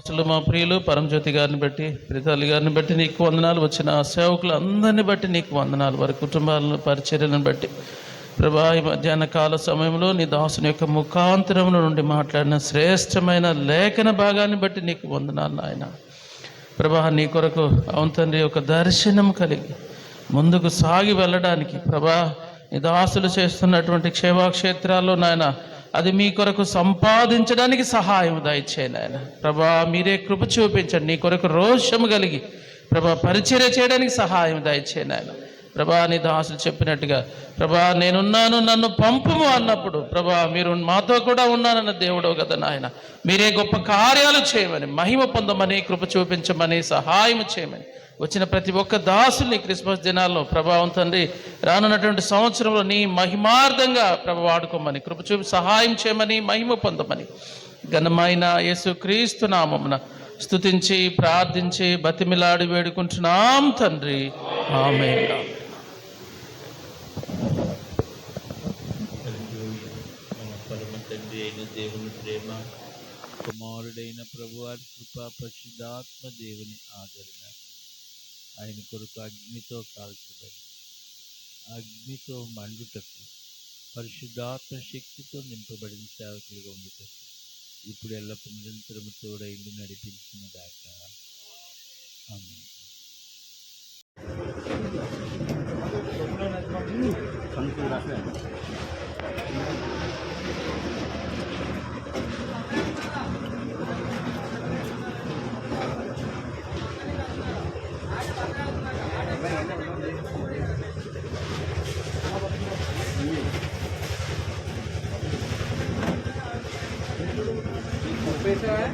అసలు మా ప్రియులు పరంజ్యోతి గారిని బట్టి ప్రితల్లి గారిని బట్టి నీకు వందనాలు. వచ్చిన ఆ సేవకులు అందరిని బట్టి నీకు వందనాలు. వారి కుటుంబాలను పరిచర్యలను బట్టి. ప్రభా ఈ మధ్యాహ్న కాల సమయంలో నీ దాసుని యొక్క ముఖాంతరంలో నుండి మాట్లాడిన శ్రేష్టమైన లేఖన భాగాన్ని బట్టి నీకు వందనాలు నాయన. ప్రభా నీ కొరకు అవును తండ్రి ఒక దర్శనం కలిగి ముందుకు సాగి వెళ్ళడానికి ప్రభా నీ దాసులు చేస్తున్నటువంటి క్షేమాక్షేత్రాల్లో నాయన అది మీ కొరకు సంపాదించడానికి సహాయం దయచేయండి నాయన ప్రభా మీరే కృప చూపించండి. నీ కొరకు రోషము కలిగి ప్రభా పరిచర్య చేయడానికి సహాయం దయచేయండి నాయన ప్రభా నీ దాసులు చెప్పినట్టుగా ప్రభా నేనున్నాను నన్ను పంపుము అన్నప్పుడు ప్రభా మీరు మాతో కూడా ఉన్నానన్న దేవుడో కదా నాయన. మీరే గొప్ప కార్యాలు చేయమని మహిమ పొందమని కృప చూపించమని సహాయం చేయమని. వచ్చిన ప్రతి ఒక్క దాసుని క్రిస్మస్ దినాల్లో ప్రభావం తండ్రి రానున్నటువంటి సంవత్సరంలో నీ మహిమార్థంగా ప్రభ వాడుకోమని కృప చూపి సహాయం చేయమని మహిమ పొందమని. ఘనమైన యేసు క్రీస్తు నామమున స్తుతించి ప్రార్థించి బతిమిలాడి వేడుకుంటున్నాం తండ్రి. ఆమె తండ్రి అయిన దేవుని ప్రేమ కుమారుడైన ప్రభువారి కృప పరిశుద్ధాత్మ దేవుని ఆదరణ ఆయన కొరకు అగ్నితో కాల్చబడి అగ్నితో మండుటకు పరిశుద్ధాత్మ శక్తితో నింపబడిన సేవకులుగా ఉండటకు ఇప్పుడు ఎల్లప్పుడు నిరంతరం తోడైండి నడిపించిన దాక ఆమె కంకు पैसा है।